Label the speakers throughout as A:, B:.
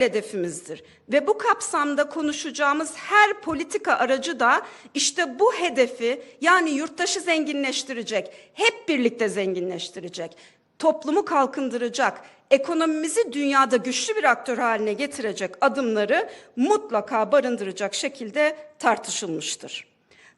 A: hedefimizdir. Ve bu kapsamda konuşacağımız her politika aracı da işte bu hedefi yani yurttaşı zenginleştirecek, hep birlikte zenginleştirecek, toplumu kalkındıracak, ekonomimizi dünyada güçlü bir aktör haline getirecek adımları mutlaka barındıracak şekilde tartışılmıştır.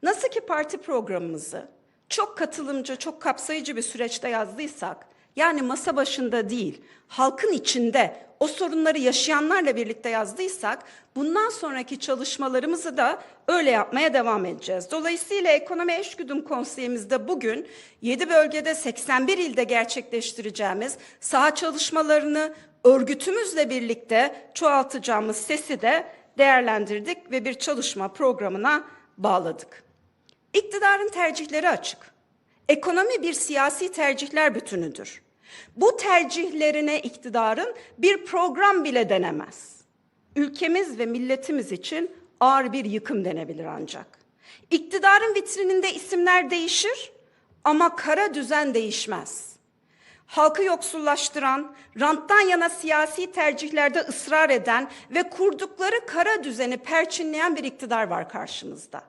A: Nasıl ki parti programımızı çok katılımcı, çok kapsayıcı bir süreçte yazdıysak, yani masa başında değil, halkın içinde o sorunları yaşayanlarla birlikte yazdıysak, bundan sonraki çalışmalarımızı da öyle yapmaya devam edeceğiz. Dolayısıyla Ekonomi Eşgüdüm Konseyimizde bugün 7 bölgede 81 ilde gerçekleştireceğimiz saha çalışmalarını örgütümüzle birlikte çoğaltacağımız sesi de değerlendirdik ve bir çalışma programına bağladık. İktidarın tercihleri açık. Ekonomi bir siyasi tercihler bütünüdür. Bu tercihlerine iktidarın bir program bile denemez. Ülkemiz ve milletimiz için ağır bir yıkım denebilir ancak. İktidarın vitrininde isimler değişir ama kara düzen değişmez. Halkı yoksullaştıran, ranttan yana siyasi tercihlerde ısrar eden ve kurdukları kara düzeni perçinleyen bir iktidar var karşımızda.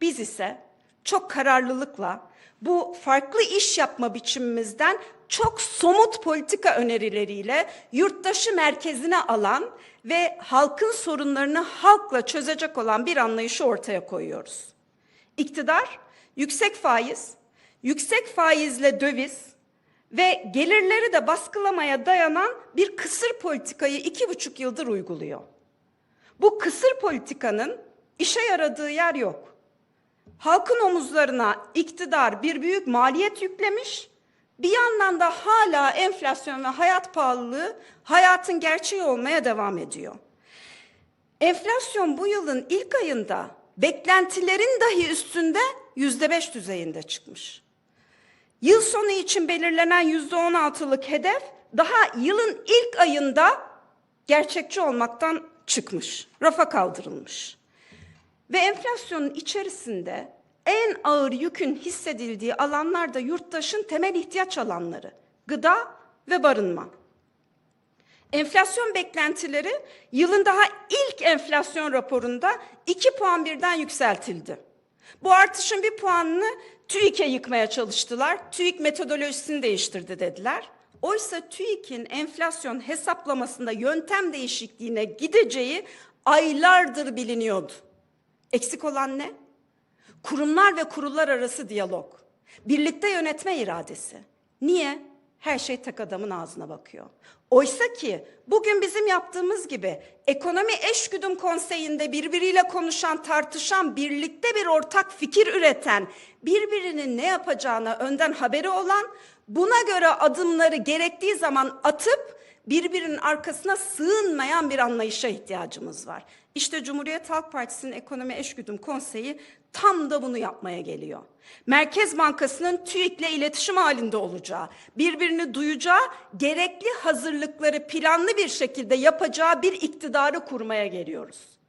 A: Biz ise çok kararlılıkla bu farklı iş yapma biçimimizden çok somut politika önerileriyle yurttaşı merkezine alan ve halkın sorunlarını halkla çözecek olan bir anlayışı ortaya koyuyoruz. İktidar yüksek faiz, yüksek faizle döviz ve gelirleri de baskılamaya dayanan bir kısır politikayı iki buçuk yıldır uyguluyor. Bu kısır politikanın işe yaradığı yer yok. Halkın omuzlarına iktidar bir büyük maliyet yüklemiş, bir yandan da hala enflasyon ve hayat pahalılığı hayatın gerçeği olmaya devam ediyor. Enflasyon bu yılın ilk ayında beklentilerin dahi üstünde yüzde beş düzeyinde çıkmış. Yıl sonu için belirlenen yüzde on altılık hedef daha yılın ilk ayında gerçekçi olmaktan çıkmış, rafa kaldırılmış. Ve enflasyonun içerisinde en ağır yükün hissedildiği alanlar da yurttaşın temel ihtiyaç alanları, gıda ve barınma. Enflasyon beklentileri yılın daha ilk enflasyon raporunda 2 puan birden yükseltildi. Bu artışın bir puanını TÜİK'e yıkmaya çalıştılar. TÜİK metodolojisini değiştirdi dediler. Oysa TÜİK'in enflasyon hesaplamasında yöntem değişikliğine gideceği aylardır biliniyordu. Eksik olan ne? Kurumlar ve kurullar arası diyalog. Birlikte yönetme iradesi. Niye? Her şey tek adamın ağzına bakıyor. Oysa ki bugün bizim yaptığımız gibi ekonomi eşgüdüm konseyinde birbiriyle konuşan, tartışan, birlikte bir ortak fikir üreten, birbirinin ne yapacağına önden haberi olan, buna göre adımları gerektiği zaman atıp birbirinin arkasına sığınmayan bir anlayışa ihtiyacımız var. İşte Cumhuriyet Halk Partisi'nin Ekonomi Eşgüdüm Konseyi tam da bunu yapmaya geliyor. Merkez Bankası'nın TÜİK'le iletişim halinde olacağı, birbirini duyacağı, gerekli hazırlıkları planlı bir şekilde yapacağı bir iktidarı kurmaya geliyoruz.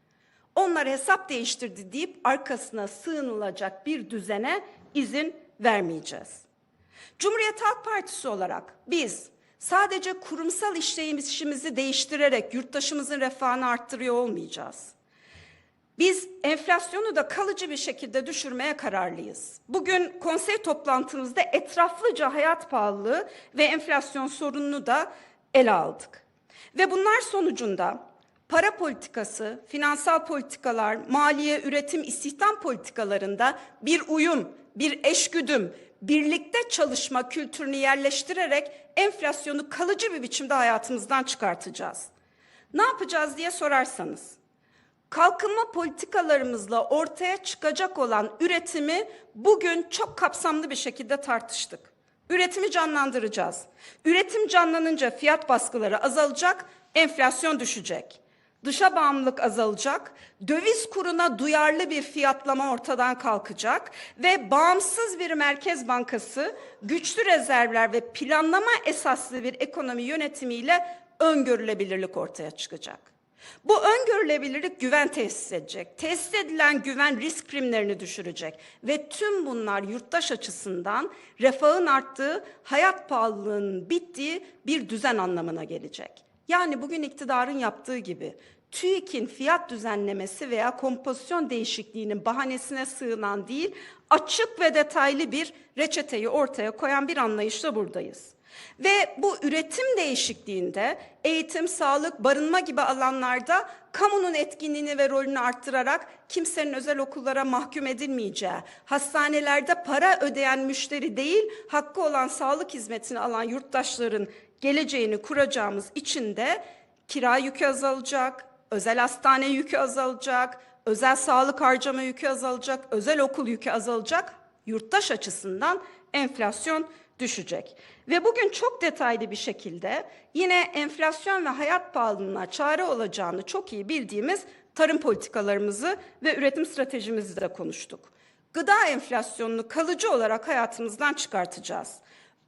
A: Onlar hesap değiştirdi deyip arkasına sığınılacak bir düzene izin vermeyeceğiz. Cumhuriyet Halk Partisi olarak biz sadece kurumsal işleyişimizi değiştirerek yurttaşımızın refahını arttırıyor olmayacağız. Biz enflasyonu da kalıcı bir şekilde düşürmeye kararlıyız. Bugün konsey toplantımızda etraflıca hayat pahalılığı ve enflasyon sorununu da ele aldık. Ve bunlar sonucunda para politikası, finansal politikalar, maliye, üretim, istihdam politikalarında bir uyum, bir eşgüdüm, birlikte çalışma kültürünü yerleştirerek enflasyonu kalıcı bir biçimde hayatımızdan çıkartacağız. Ne yapacağız diye sorarsanız, kalkınma politikalarımızla ortaya çıkacak olan üretimi bugün çok kapsamlı bir şekilde tartıştık. Üretimi canlandıracağız. Üretim canlanınca fiyat baskıları azalacak, enflasyon düşecek. Dışa bağımlılık azalacak, döviz kuruna duyarlı bir fiyatlama ortadan kalkacak ve bağımsız bir merkez bankası güçlü rezervler ve planlama esaslı bir ekonomi yönetimiyle öngörülebilirlik ortaya çıkacak. Bu öngörülebilirlik güven tesis edecek. Tesis edilen güven risk primlerini düşürecek ve tüm bunlar yurttaş açısından refahın arttığı, hayat pahalılığının bittiği bir düzen anlamına gelecek. Yani bugün iktidarın yaptığı gibi TÜİK'in fiyat düzenlemesi veya kompozisyon değişikliğinin bahanesine sığınan değil, açık ve detaylı bir reçeteyi ortaya koyan bir anlayışla buradayız. Ve bu üretim değişikliğinde eğitim, sağlık, barınma gibi alanlarda kamunun etkinliğini ve rolünü arttırarak kimsenin özel okullara mahkum edilmeyeceği, hastanelerde para ödeyen müşteri değil, hakkı olan sağlık hizmetini alan yurttaşların geleceğini kuracağımız için de kira yükü azalacak, özel hastane yükü azalacak, özel sağlık harcama yükü azalacak, özel okul yükü azalacak. Yurttaş açısından enflasyon düşecek. Ve bugün çok detaylı bir şekilde yine enflasyon ve hayat pahalılığına çare olacağını çok iyi bildiğimiz tarım politikalarımızı ve üretim stratejimizi de konuştuk. Gıda enflasyonunu kalıcı olarak hayatımızdan çıkartacağız.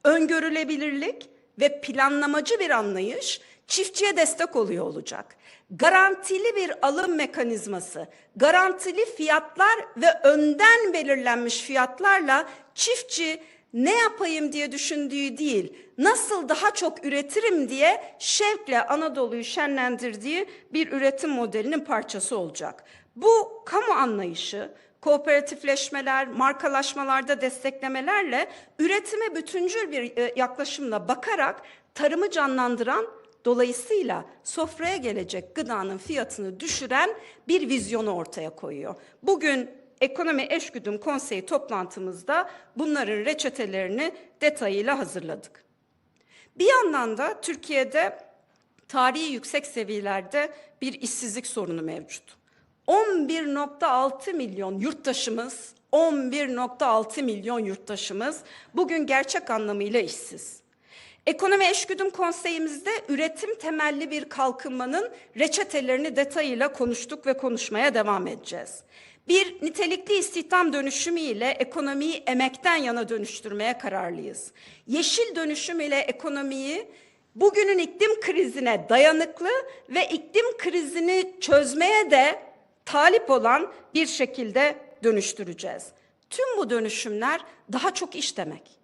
A: Öngörülebilirlik ve planlamacı bir anlayış çiftçiye destek oluyor olacak. Garantili bir alım mekanizması, garantili fiyatlar ve önden belirlenmiş fiyatlarla çiftçi ne yapayım diye düşündüğü değil, nasıl daha çok üretirim diye şevkle Anadolu'yu şenlendirdiği bir üretim modelinin parçası olacak. Bu kamu anlayışı, kooperatifleşmeler, markalaşmalarda desteklemelerle üretime bütüncül bir e, yaklaşımla bakarak tarımı canlandıran Dolayısıyla sofraya gelecek gıdanın fiyatını düşüren bir vizyonu ortaya koyuyor. Bugün Ekonomi Eşgüdüm Konseyi toplantımızda bunların reçetelerini detayıyla hazırladık. Bir yandan da Türkiye'de tarihi yüksek seviyelerde bir işsizlik sorunu mevcut. 11.6 milyon yurttaşımız, 11.6 milyon yurttaşımız bugün gerçek anlamıyla işsiz. Ekonomi Eşgüdüm Konseyimizde üretim temelli bir kalkınmanın reçetelerini detayıyla konuştuk ve konuşmaya devam edeceğiz. Bir nitelikli istihdam dönüşümü ile ekonomiyi emekten yana dönüştürmeye kararlıyız. Yeşil dönüşüm ile ekonomiyi bugünün iklim krizine dayanıklı ve iklim krizini çözmeye de talip olan bir şekilde dönüştüreceğiz. Tüm bu dönüşümler daha çok iş demek.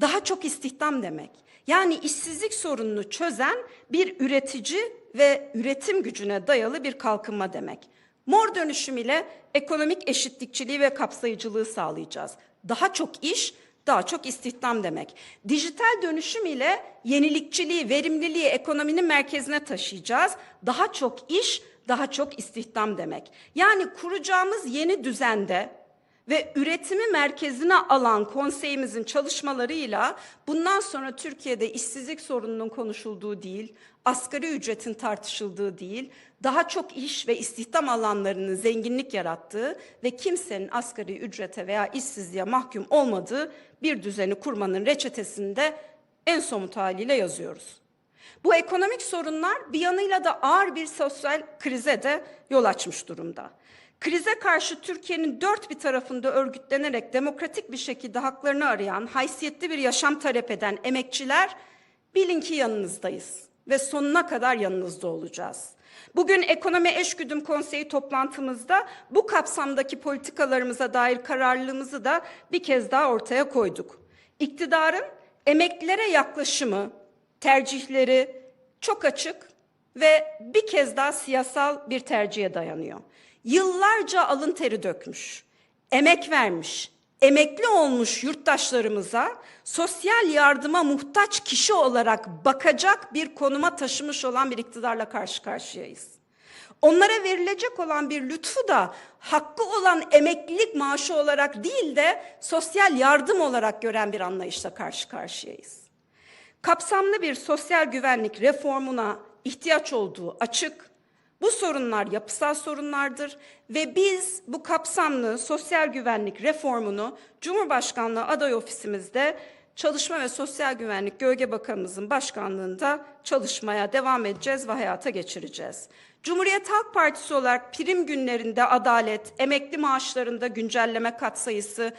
A: Daha çok istihdam demek. Yani işsizlik sorununu çözen bir üretici ve üretim gücüne dayalı bir kalkınma demek. Mor dönüşüm ile ekonomik eşitlikçiliği ve kapsayıcılığı sağlayacağız. Daha çok iş, daha çok istihdam demek. Dijital dönüşüm ile yenilikçiliği, verimliliği ekonominin merkezine taşıyacağız. Daha çok iş, daha çok istihdam demek. Yani kuracağımız yeni düzende ve üretimi merkezine alan konseyimizin çalışmalarıyla bundan sonra Türkiye'de işsizlik sorununun konuşulduğu değil, asgari ücretin tartışıldığı değil, daha çok iş ve istihdam alanlarının zenginlik yarattığı ve kimsenin asgari ücrete veya işsizliğe mahkum olmadığı bir düzeni kurmanın reçetesinde en somut haliyle yazıyoruz. Bu ekonomik sorunlar bir yanıyla da ağır bir sosyal krize de yol açmış durumda. Krize karşı Türkiye'nin dört bir tarafında örgütlenerek demokratik bir şekilde haklarını arayan, haysiyetli bir yaşam talep eden emekçiler bilin ki yanınızdayız ve sonuna kadar yanınızda olacağız. Bugün Ekonomi Eşgüdüm Konseyi toplantımızda bu kapsamdaki politikalarımıza dair kararlılığımızı da bir kez daha ortaya koyduk. İktidarın emeklilere yaklaşımı, tercihleri çok açık ve bir kez daha siyasal bir tercihe dayanıyor. Yıllarca alın teri dökmüş, emek vermiş, emekli olmuş yurttaşlarımıza sosyal yardıma muhtaç kişi olarak bakacak bir konuma taşımış olan bir iktidarla karşı karşıyayız. Onlara verilecek olan bir lütfu da hakkı olan emeklilik maaşı olarak değil de sosyal yardım olarak gören bir anlayışla karşı karşıyayız. Kapsamlı bir sosyal güvenlik reformuna ihtiyaç olduğu açık. Bu sorunlar yapısal sorunlardır ve biz bu kapsamlı sosyal güvenlik reformunu Cumhurbaşkanlığı aday ofisimizde Çalışma ve Sosyal Güvenlik Gölge Bakanımızın başkanlığında çalışmaya devam edeceğiz ve hayata geçireceğiz. Cumhuriyet Halk Partisi olarak prim günlerinde adalet, emekli maaşlarında güncelleme katsayısı,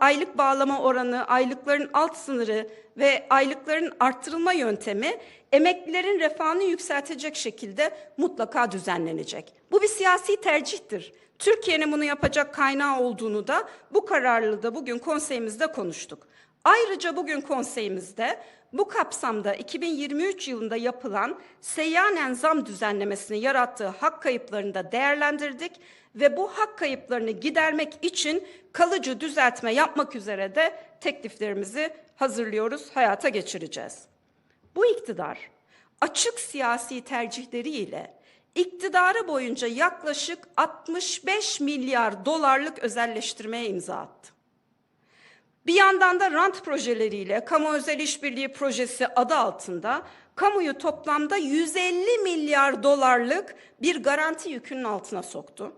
A: aylık bağlama oranı, aylıkların alt sınırı ve aylıkların arttırılma yöntemi emeklilerin refahını yükseltecek şekilde mutlaka düzenlenecek. Bu bir siyasi tercihtir. Türkiye'nin bunu yapacak kaynağı olduğunu da bu kararlı da bugün konseyimizde konuştuk. Ayrıca bugün konseyimizde bu kapsamda 2023 yılında yapılan seyyanen zam düzenlemesini yarattığı hak kayıplarını da değerlendirdik ve bu hak kayıplarını gidermek için kalıcı düzeltme yapmak üzere de tekliflerimizi hazırlıyoruz, hayata geçireceğiz. Bu iktidar açık siyasi tercihleriyle iktidarı boyunca yaklaşık 65 milyar dolarlık özelleştirmeye imza attı. Bir yandan da rant projeleriyle kamu özel işbirliği projesi adı altında kamuyu toplamda 150 milyar dolarlık bir garanti yükünün altına soktu.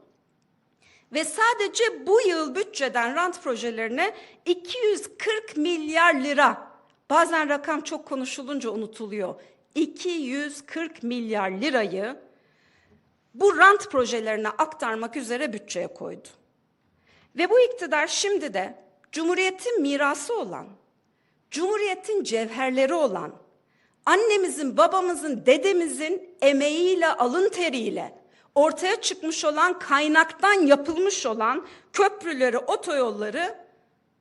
A: Ve sadece bu yıl bütçeden rant projelerine 240 milyar lira, bazen rakam çok konuşulunca unutuluyor, 240 milyar lirayı bu rant projelerine aktarmak üzere bütçeye koydu. Ve bu iktidar şimdi de Cumhuriyet'in mirası olan, Cumhuriyet'in cevherleri olan, annemizin, babamızın, dedemizin emeğiyle, alın teriyle ortaya çıkmış olan, kaynaktan yapılmış olan köprüleri, otoyolları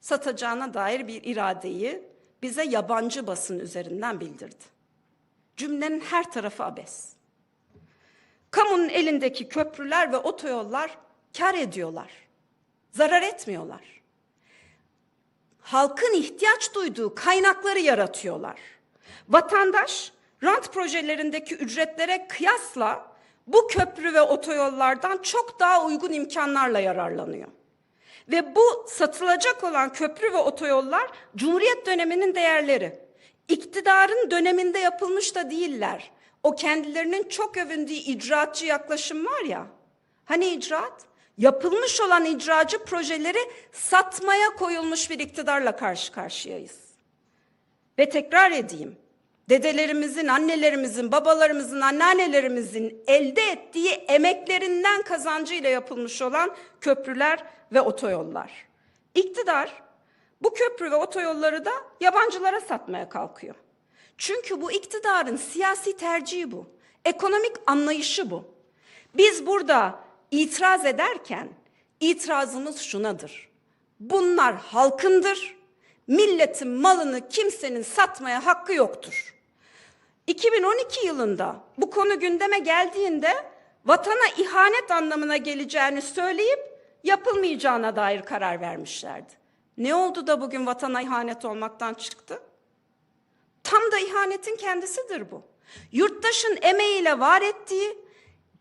A: satacağına dair bir iradeyi bize yabancı basın üzerinden bildirdi. Cümlenin her tarafı abes. Kamunun elindeki köprüler ve otoyollar kar ediyorlar. Zarar etmiyorlar. Halkın ihtiyaç duyduğu kaynakları yaratıyorlar. Vatandaş rant projelerindeki ücretlere kıyasla bu köprü ve otoyollardan çok daha uygun imkanlarla yararlanıyor. Ve bu satılacak olan köprü ve otoyollar Cumhuriyet döneminin değerleri. İktidarın döneminde yapılmış da değiller. O kendilerinin çok övündüğü icraatçı yaklaşım var ya. Hani icraat? Yapılmış olan icracı projeleri satmaya koyulmuş bir iktidarla karşı karşıyayız. Ve tekrar edeyim. Dedelerimizin, annelerimizin, babalarımızın, anneannelerimizin elde ettiği emeklerinden kazancıyla yapılmış olan köprüler ve otoyollar. İktidar bu köprü ve otoyolları da yabancılara satmaya kalkıyor. Çünkü bu iktidarın siyasi tercihi bu. Ekonomik anlayışı bu. Biz burada itiraz ederken itirazımız şunadır. Bunlar halkındır. Milletin malını kimsenin satmaya hakkı yoktur. 2012 yılında bu konu gündeme geldiğinde vatana ihanet anlamına geleceğini söyleyip yapılmayacağına dair karar vermişlerdi. Ne oldu da bugün vatana ihanet olmaktan çıktı? Tam da ihanetin kendisidir bu. Yurttaşın emeğiyle var ettiği,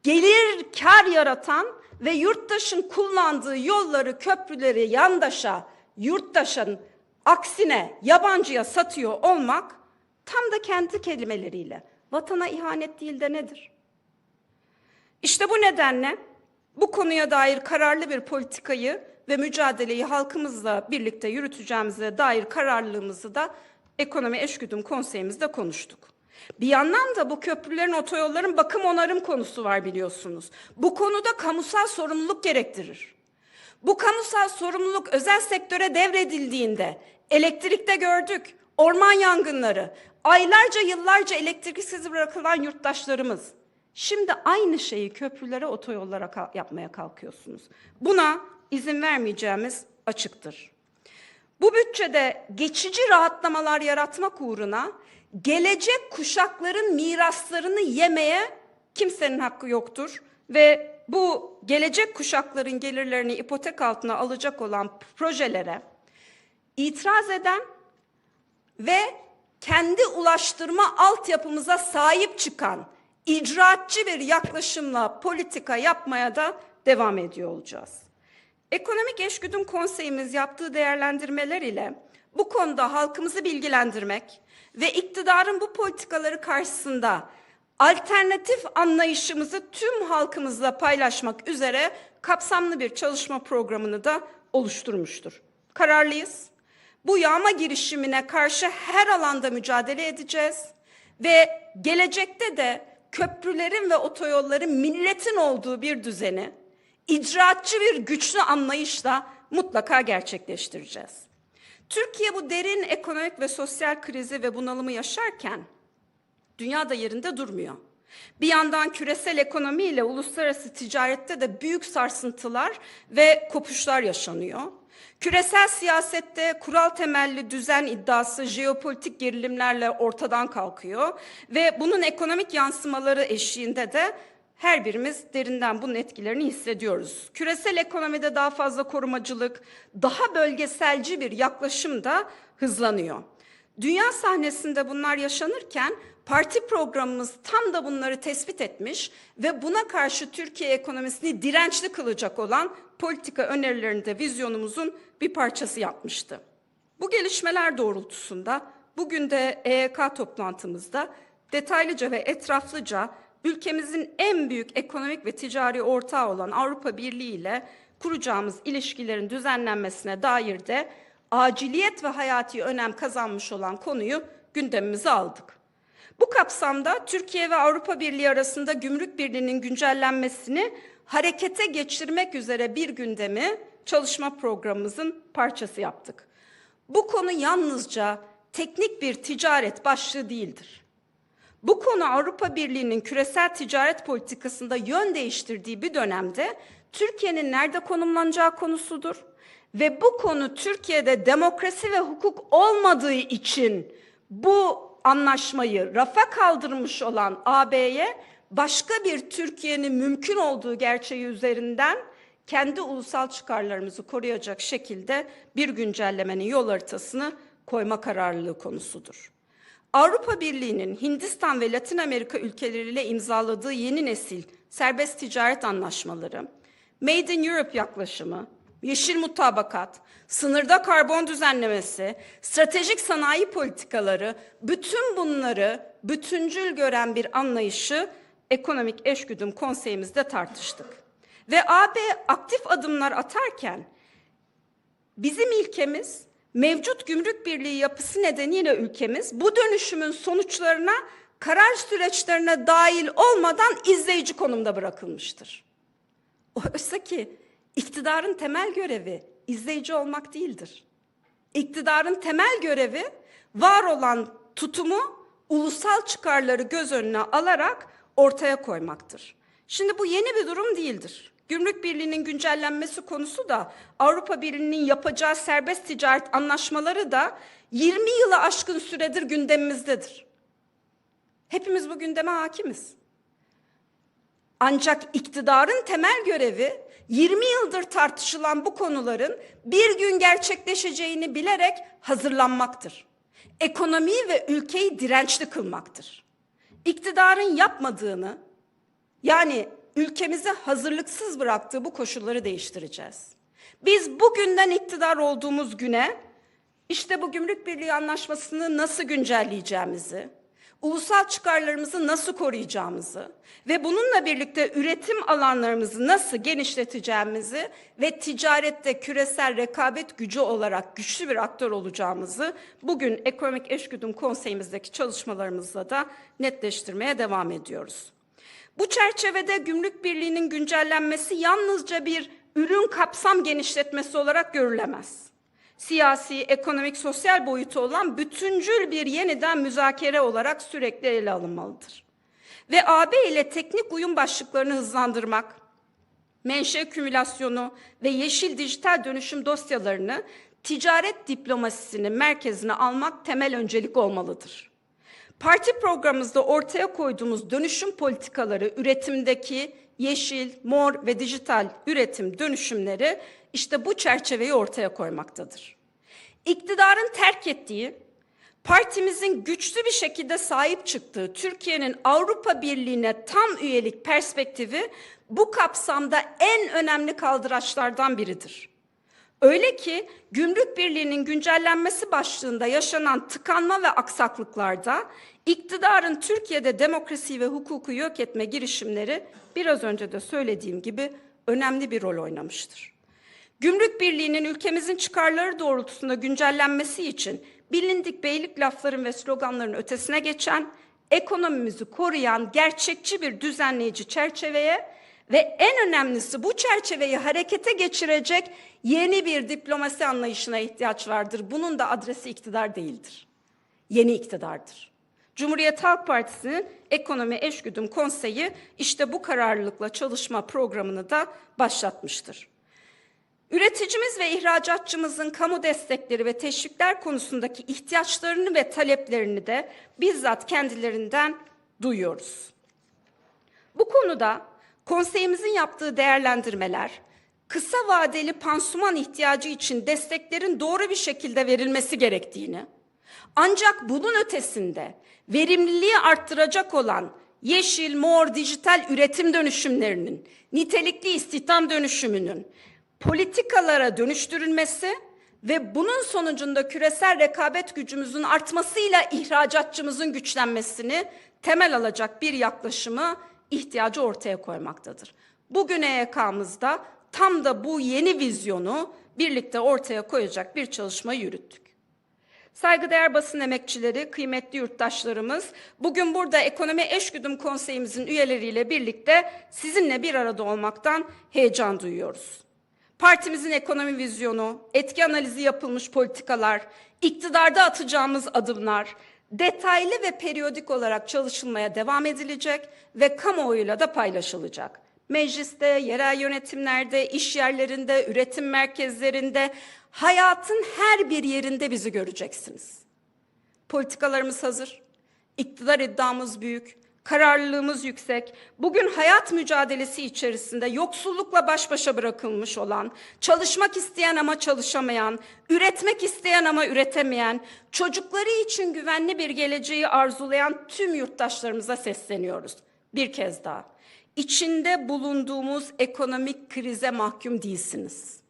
A: gelir kar yaratan ve yurttaşın kullandığı yolları, köprüleri yandaşa, yurttaşın aksine yabancıya satıyor olmak tam da kendi kelimeleriyle vatana ihanet değil de nedir? İşte bu nedenle bu konuya dair kararlı bir politikayı ve mücadeleyi halkımızla birlikte yürüteceğimize dair kararlılığımızı da Ekonomi Eşgüdüm Konseyimizde konuştuk. Bir yandan da bu köprülerin, otoyolların bakım onarım konusu var biliyorsunuz. Bu konuda kamusal sorumluluk gerektirir. Bu kamusal sorumluluk özel sektöre devredildiğinde elektrikte gördük, orman yangınları, aylarca yıllarca elektriksiz bırakılan yurttaşlarımız. Şimdi aynı şeyi köprülere, otoyollara kal- yapmaya kalkıyorsunuz. Buna izin vermeyeceğimiz açıktır. Bu bütçede geçici rahatlamalar yaratmak uğruna gelecek kuşakların miraslarını yemeye kimsenin hakkı yoktur ve bu gelecek kuşakların gelirlerini ipotek altına alacak olan projelere itiraz eden ve kendi ulaştırma altyapımıza sahip çıkan icraatçı bir yaklaşımla politika yapmaya da devam ediyor olacağız. Ekonomik Eşgüdüm Konseyimiz yaptığı değerlendirmeler ile bu konuda halkımızı bilgilendirmek ve iktidarın bu politikaları karşısında alternatif anlayışımızı tüm halkımızla paylaşmak üzere kapsamlı bir çalışma programını da oluşturmuştur. Kararlıyız. Bu yağma girişimine karşı her alanda mücadele edeceğiz ve gelecekte de köprülerin ve otoyolların milletin olduğu bir düzeni icraatçı bir güçlü anlayışla mutlaka gerçekleştireceğiz. Türkiye bu derin ekonomik ve sosyal krizi ve bunalımı yaşarken dünya da yerinde durmuyor. Bir yandan küresel ekonomiyle uluslararası ticarette de büyük sarsıntılar ve kopuşlar yaşanıyor. Küresel siyasette kural temelli düzen iddiası jeopolitik gerilimlerle ortadan kalkıyor ve bunun ekonomik yansımaları eşiğinde de her birimiz derinden bunun etkilerini hissediyoruz. Küresel ekonomide daha fazla korumacılık, daha bölgeselci bir yaklaşım da hızlanıyor. Dünya sahnesinde bunlar yaşanırken parti programımız tam da bunları tespit etmiş ve buna karşı Türkiye ekonomisini dirençli kılacak olan politika önerilerini de vizyonumuzun bir parçası yapmıştı. Bu gelişmeler doğrultusunda bugün de EYK toplantımızda detaylıca ve etraflıca ülkemizin en büyük ekonomik ve ticari ortağı olan Avrupa Birliği ile kuracağımız ilişkilerin düzenlenmesine dair de aciliyet ve hayati önem kazanmış olan konuyu gündemimize aldık. Bu kapsamda Türkiye ve Avrupa Birliği arasında gümrük birliğinin güncellenmesini harekete geçirmek üzere bir gündemi çalışma programımızın parçası yaptık. Bu konu yalnızca teknik bir ticaret başlığı değildir. Bu konu Avrupa Birliği'nin küresel ticaret politikasında yön değiştirdiği bir dönemde Türkiye'nin nerede konumlanacağı konusudur. Ve bu konu Türkiye'de demokrasi ve hukuk olmadığı için bu anlaşmayı rafa kaldırmış olan AB'ye başka bir Türkiye'nin mümkün olduğu gerçeği üzerinden kendi ulusal çıkarlarımızı koruyacak şekilde bir güncellemenin yol haritasını koyma kararlılığı konusudur. Avrupa Birliği'nin Hindistan ve Latin Amerika ülkeleriyle imzaladığı yeni nesil serbest ticaret anlaşmaları, Made in Europe yaklaşımı, yeşil mutabakat, sınırda karbon düzenlemesi, stratejik sanayi politikaları, bütün bunları bütüncül gören bir anlayışı ekonomik eşgüdüm konseyimizde tartıştık. Ve AB aktif adımlar atarken bizim ilkemiz mevcut gümrük birliği yapısı nedeniyle ülkemiz bu dönüşümün sonuçlarına karar süreçlerine dahil olmadan izleyici konumda bırakılmıştır. Oysa ki iktidarın temel görevi izleyici olmak değildir. İktidarın temel görevi var olan tutumu ulusal çıkarları göz önüne alarak ortaya koymaktır. Şimdi bu yeni bir durum değildir. Gümrük Birliği'nin güncellenmesi konusu da Avrupa Birliği'nin yapacağı serbest ticaret anlaşmaları da 20 yılı aşkın süredir gündemimizdedir. Hepimiz bu gündeme hakimiz. Ancak iktidarın temel görevi 20 yıldır tartışılan bu konuların bir gün gerçekleşeceğini bilerek hazırlanmaktır. Ekonomiyi ve ülkeyi dirençli kılmaktır. İktidarın yapmadığını yani ülkemizi hazırlıksız bıraktığı bu koşulları değiştireceğiz. Biz bugünden iktidar olduğumuz güne işte bu gümrük birliği anlaşmasını nasıl güncelleyeceğimizi, ulusal çıkarlarımızı nasıl koruyacağımızı ve bununla birlikte üretim alanlarımızı nasıl genişleteceğimizi ve ticarette küresel rekabet gücü olarak güçlü bir aktör olacağımızı bugün Ekonomik Eşgüdüm Konseyimizdeki çalışmalarımızla da netleştirmeye devam ediyoruz. Bu çerçevede Gümrük Birliği'nin güncellenmesi yalnızca bir ürün kapsam genişletmesi olarak görülemez siyasi, ekonomik, sosyal boyutu olan bütüncül bir yeniden müzakere olarak sürekli ele alınmalıdır. Ve AB ile teknik uyum başlıklarını hızlandırmak, menşe kümülasyonu ve yeşil dijital dönüşüm dosyalarını ticaret diplomasisinin merkezine almak temel öncelik olmalıdır. Parti programımızda ortaya koyduğumuz dönüşüm politikaları üretimdeki yeşil, mor ve dijital üretim dönüşümleri işte bu çerçeveyi ortaya koymaktadır. İktidarın terk ettiği, partimizin güçlü bir şekilde sahip çıktığı Türkiye'nin Avrupa Birliği'ne tam üyelik perspektifi bu kapsamda en önemli kaldıraçlardan biridir. Öyle ki Gümrük Birliği'nin güncellenmesi başlığında yaşanan tıkanma ve aksaklıklarda iktidarın Türkiye'de demokrasi ve hukuku yok etme girişimleri biraz önce de söylediğim gibi önemli bir rol oynamıştır. Gümrük Birliği'nin ülkemizin çıkarları doğrultusunda güncellenmesi için bilindik beylik lafların ve sloganların ötesine geçen, ekonomimizi koruyan gerçekçi bir düzenleyici çerçeveye ve en önemlisi bu çerçeveyi harekete geçirecek yeni bir diplomasi anlayışına ihtiyaç vardır. Bunun da adresi iktidar değildir. Yeni iktidardır. Cumhuriyet Halk Partisi'nin Ekonomi Eşgüdüm Konseyi işte bu kararlılıkla çalışma programını da başlatmıştır. Üreticimiz ve ihracatçımızın kamu destekleri ve teşvikler konusundaki ihtiyaçlarını ve taleplerini de bizzat kendilerinden duyuyoruz. Bu konuda konseyimizin yaptığı değerlendirmeler, kısa vadeli pansuman ihtiyacı için desteklerin doğru bir şekilde verilmesi gerektiğini, ancak bunun ötesinde verimliliği arttıracak olan yeşil, mor, dijital üretim dönüşümlerinin, nitelikli istihdam dönüşümünün politikalara dönüştürülmesi ve bunun sonucunda küresel rekabet gücümüzün artmasıyla ihracatçımızın güçlenmesini temel alacak bir yaklaşımı ihtiyacı ortaya koymaktadır. Bugün EYK'mızda tam da bu yeni vizyonu birlikte ortaya koyacak bir çalışma yürüttük. Saygıdeğer basın emekçileri, kıymetli yurttaşlarımız, bugün burada Ekonomi Eşgüdüm Konseyimizin üyeleriyle birlikte sizinle bir arada olmaktan heyecan duyuyoruz. Partimizin ekonomi vizyonu, etki analizi yapılmış politikalar, iktidarda atacağımız adımlar, detaylı ve periyodik olarak çalışılmaya devam edilecek ve kamuoyuyla da paylaşılacak. Mecliste, yerel yönetimlerde, iş yerlerinde, üretim merkezlerinde, hayatın her bir yerinde bizi göreceksiniz. Politikalarımız hazır, iktidar iddiamız büyük, kararlılığımız yüksek. Bugün hayat mücadelesi içerisinde yoksullukla baş başa bırakılmış olan, çalışmak isteyen ama çalışamayan, üretmek isteyen ama üretemeyen, çocukları için güvenli bir geleceği arzulayan tüm yurttaşlarımıza sesleniyoruz. Bir kez daha. İçinde bulunduğumuz ekonomik krize mahkum değilsiniz.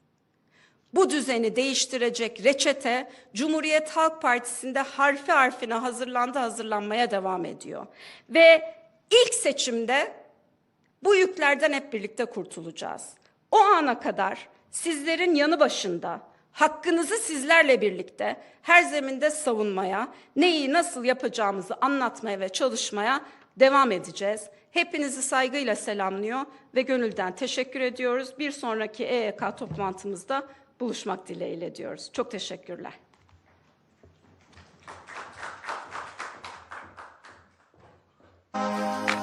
A: Bu düzeni değiştirecek reçete Cumhuriyet Halk Partisi'nde harfi harfine hazırlandı hazırlanmaya devam ediyor. Ve ilk seçimde bu yüklerden hep birlikte kurtulacağız. O ana kadar sizlerin yanı başında hakkınızı sizlerle birlikte her zeminde savunmaya, neyi nasıl yapacağımızı anlatmaya ve çalışmaya devam edeceğiz. Hepinizi saygıyla selamlıyor ve gönülden teşekkür ediyoruz. Bir sonraki EYK toplantımızda buluşmak dileğiyle diyoruz. Çok teşekkürler. Thank you.